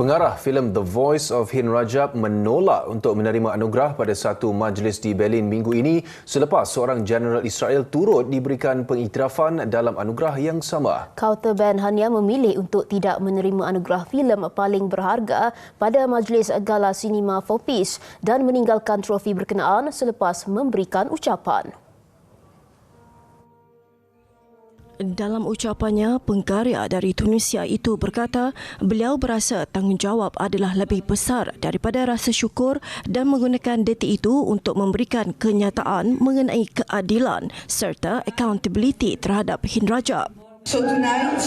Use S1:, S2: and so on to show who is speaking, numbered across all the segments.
S1: Pengarah filem The Voice of Hin Rajab menolak untuk menerima anugerah pada satu majlis di Berlin minggu ini selepas seorang Jeneral Israel turut diberikan pengiktirafan dalam anugerah yang sama.
S2: Kauter Ben Hania memilih untuk tidak menerima anugerah filem paling berharga pada majlis Gala Cinema for Peace dan meninggalkan trofi berkenaan selepas memberikan ucapan.
S3: Dalam ucapannya, pengkarya dari Tunisia itu berkata beliau berasa tanggungjawab adalah lebih besar daripada rasa syukur dan menggunakan detik itu untuk memberikan kenyataan mengenai keadilan serta accountability terhadap Hind Rajab.
S4: So tonight,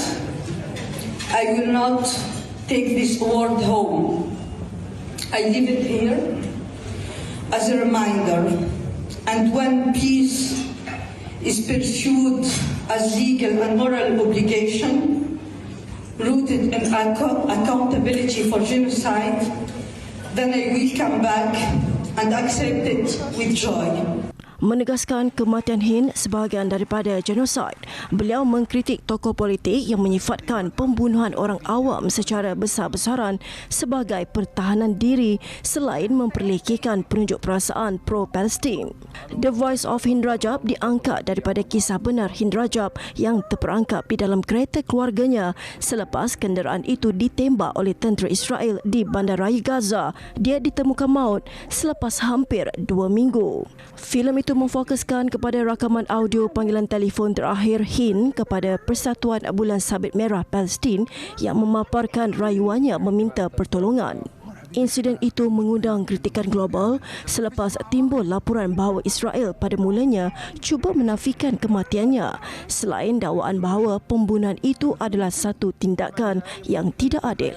S4: I will not take this award home. I leave it here as a reminder. And when peace is pursued as legal and moral obligation, rooted in ac- accountability for genocide, then I will come back and accept it with joy.
S3: Menegaskan kematian Hind sebahagian daripada genosid, beliau mengkritik tokoh politik yang menyifatkan pembunuhan orang awam secara besar-besaran sebagai pertahanan diri selain memperlekikan penunjuk perasaan pro-Palestin. The Voice of Hind Rajab diangkat daripada kisah benar Hind Rajab yang terperangkap di dalam kereta keluarganya selepas kenderaan itu ditembak oleh tentera Israel di Bandaraya Gaza. Dia ditemukan maut selepas hampir dua minggu. Filem itu memfokuskan kepada rakaman audio panggilan telefon terakhir Hind kepada Persatuan Bulan Sabit Merah Palestin yang memaparkan rayuannya meminta pertolongan. Insiden itu mengundang kritikan global selepas timbul laporan bahawa Israel pada mulanya cuba menafikan kematiannya selain dakwaan bahawa pembunuhan itu adalah satu tindakan yang tidak adil.